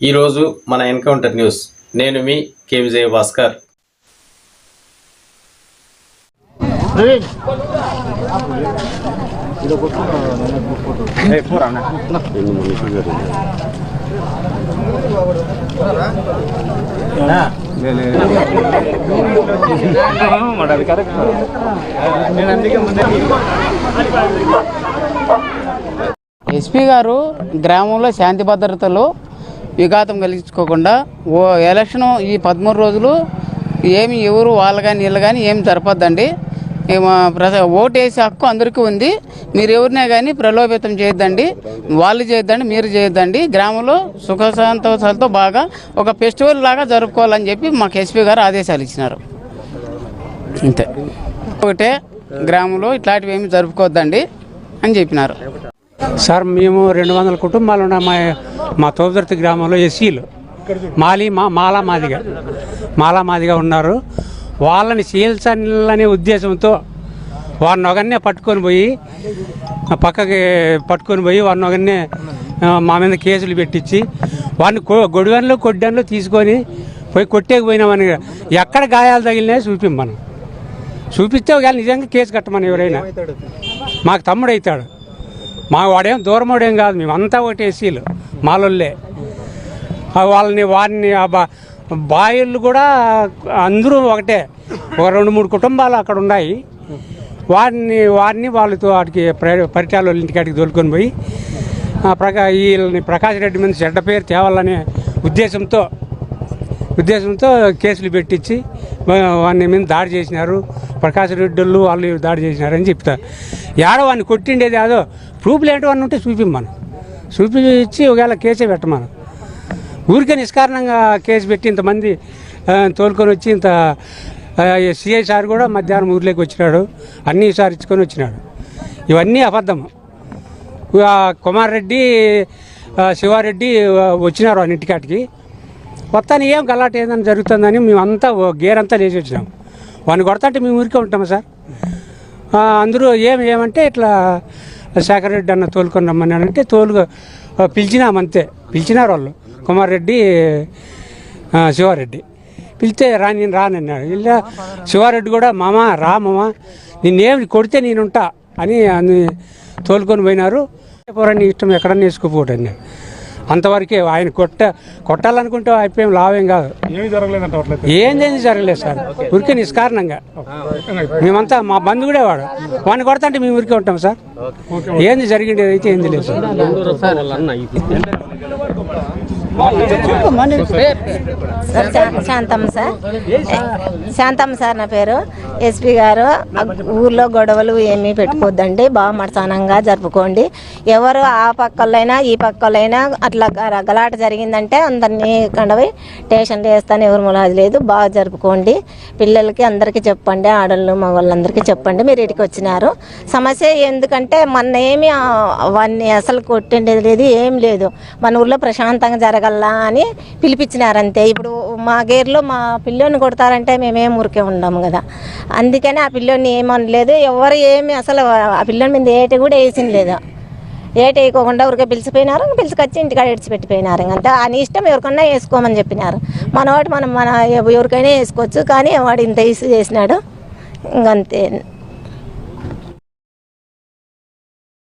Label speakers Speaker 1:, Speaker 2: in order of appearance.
Speaker 1: ఈరోజు మన encounter news. నేను మీ కె విజయ భాస్కర్
Speaker 2: ఎస్పీ గారు గ్రామంలో శాంతి భద్రతలు విఘాతం కలిగించుకోకుండా ఓ ఎలక్షన్ ఈ పదమూడు రోజులు ఏమి ఎవరు వాళ్ళు కానీ వీళ్ళు కానీ ఏమి జరపద్దండి. ఓటు వేసే హక్కు అందరికీ ఉంది. మీరు ఎవరినే కానీ ప్రలోభితం చేయొద్దండి. వాళ్ళు చేయొద్దండి మీరు చేయొద్దండి. గ్రామంలో సుఖ సంతోషాలతో బాగా ఒక ఫెస్టివల్ లాగా జరుపుకోవాలని చెప్పి మాకు ఎస్పీ గారు ఆదేశాలు ఇచ్చినారు. అంతే ఒకటే గ్రామంలో ఇట్లాంటివి ఏమి జరుపుకోవద్దండి అని చెప్పినారు.
Speaker 3: సార్ మేము రెండు వందల కుటుంబాలు ఉన్న. మా మా తోదుర్తి గ్రామంలో ఎస్సీలు. మాలి మా మాలా మాదిగా. మాలా మాదిగా ఉన్నారు. వాళ్ళని చీల్చాలనే ఉద్దేశంతో వారిని ఒకనే పట్టుకొని పోయి పక్కకి పట్టుకొని పోయి వారిని ఒకనే మా మీద కేసులు పెట్టించి వాడిని గొడవన్లు కొడ్డన్లు తీసుకొని పోయి కొట్టేకపోయినామని ఎక్కడ గాయాలు తగిలినాయో మనం చూపిస్తే ఒకవేళ నిజంగా కేసు కట్టమని ఎవరైనా. మాకు తమ్ముడు అవుతాడు మా వాడేం దూరమోడేం కాదు మేమంతా ఒకటి ఏసీలు మాలోళ్ళే వాళ్ళని వారిని ఆ బా బాయిళ్ళు కూడా అందరూ ఒకటే. ఒక రెండు మూడు కుటుంబాలు అక్కడ ఉన్నాయి. వారిని వారిని వాళ్ళతో వాటికి పరిచయాలు వాళ్ళ ఇంటికాడికి తోలుకొని పోయి ప్రకా వీళ్ళని ప్రకాష్ రెడ్డి మీద చెడ్డ పేరు తేవాలనే ఉద్దేశంతో ఉద్దేశంతో కేసులు పెట్టించి వాడిని మీద దాడి చేసినారు. ప్రకాశ్ రెడ్డిళ్ళు వాళ్ళు దాడి చేసినారని చెప్తారు ఏడో వాడిని కొట్టిండేది అదో ప్రూఫ్ ఏంటో వాడిని ఉంటే చూపిమ్మను చూపించి ఒకవేళ కేసే పెట్టమను. ఊరికే నిష్కారణంగా కేసు పెట్టి ఇంతమంది తోలుకొని వచ్చి ఇంత సిఐ సార్ కూడా మధ్యాహ్నం ఊర్లోకి వచ్చినాడు. అన్నీ సార్ ఇచ్చుకొని వచ్చినాడు. ఇవన్నీ అబద్ధము. కుమార్ రెడ్డి శివారెడ్డి వచ్చినారు అన్నింటికాటికి. ఇంటికాటికి ఏం గలాట ఏదైనా జరుగుతుందని మేమంతా గేర్ అంతా లేచి వచ్చినాం వాడిని కొడతాంటే మేము ఊరికే ఉంటాము సార్? అందరూ ఏం ఏమంటే ఇట్లా శేఖర్ రెడ్డి అన్న తోలుకొని రమ్మన్నాడంటే తోలుగా ఆ, పిలిచినామంతే. పిలిచినారు వాళ్ళు. కుమార్ రెడ్డి శివారెడ్డి. పిలిస్తే రా నేను రానన్నాడు ఇలా శివారెడ్డి కూడా మామ రా మామ. నిన్నేమి కొడితే నేనుంటా అని అని తోలుకొని పోయినారు. పోరాన్ని ఇష్టం ఎక్కడన్నా వేసుకుపోవడం అంతవరకే ఆయన కొట్ట కొట్టాలనుకుంటే అయిపోయాం లాభం కాదు.
Speaker 4: ఏమీ జరగలేదంట అట్లయితే?
Speaker 3: ఏందేంది జరగలేదు సార్? ఊరికే నిష్కారణంగా. మేమంతా మా బంధువుడే వాడు. వాడిని కొడతాంటే మేము ఊరికే ఉంటాం సార్. ఏంది జరిగిండేది అయితే ఏంది లేదు sir.
Speaker 5: Shanthamma sir. Shanthamma sir నా పేరు. ఎస్పీ గారు ఊర్లో గొడవలు ఏమీ పెట్టుకోవద్దండి బాగా మడసానంగా జరుపుకోండి. ఎవరు ఆ పక్కలైనా ఈ పక్కలైనా అట్లా గలాట జరిగిందంటే అందరినీ కండవి టేషన్ వేస్తాను. ఎవరు ములాది లేదు. బాగా జరుపుకోండి. పిల్లలకి అందరికీ చెప్పండి. ఆడళ్ళు మగవాళ్ళందరికీ చెప్పండి. మీరు ఇటుకి వచ్చినారు. సమస్య ఎందుకంటే మొన్న ఏమి అవన్నీ అసలు కొట్టిండేది లేదు. ఏం లేదు. మన ఊర్లో ప్రశాంతంగా జరగల్లా అని పిలిపించినారంతే. ఇప్పుడు మా గేర్లో మా పిల్లోని కొడతారంటే మేమేం ఊరికే ఉండము కదా. అందుకని ఆ పిల్లోని ఏమనలేదు. ఎవరు ఏమి అసలు ఆ పిల్లోని మీద ఏటి కూడా వేసింది లేదు. ఏటి వేయకోకుండా ఊరికే పిలిచిపోయినారు. పిలిచికొచ్చి ఇంటికాడ ఇడిచిపెట్టిపోయినారు అంతే అని ఇష్టం ఎవరికన్నా వేసుకోమని చెప్పినారు. మనవాటి మనం మన ఎవరికైనా వేసుకోవచ్చు. కానీ వాడు ఇంత ఇసు చేసినాడు. ఇంకంతే.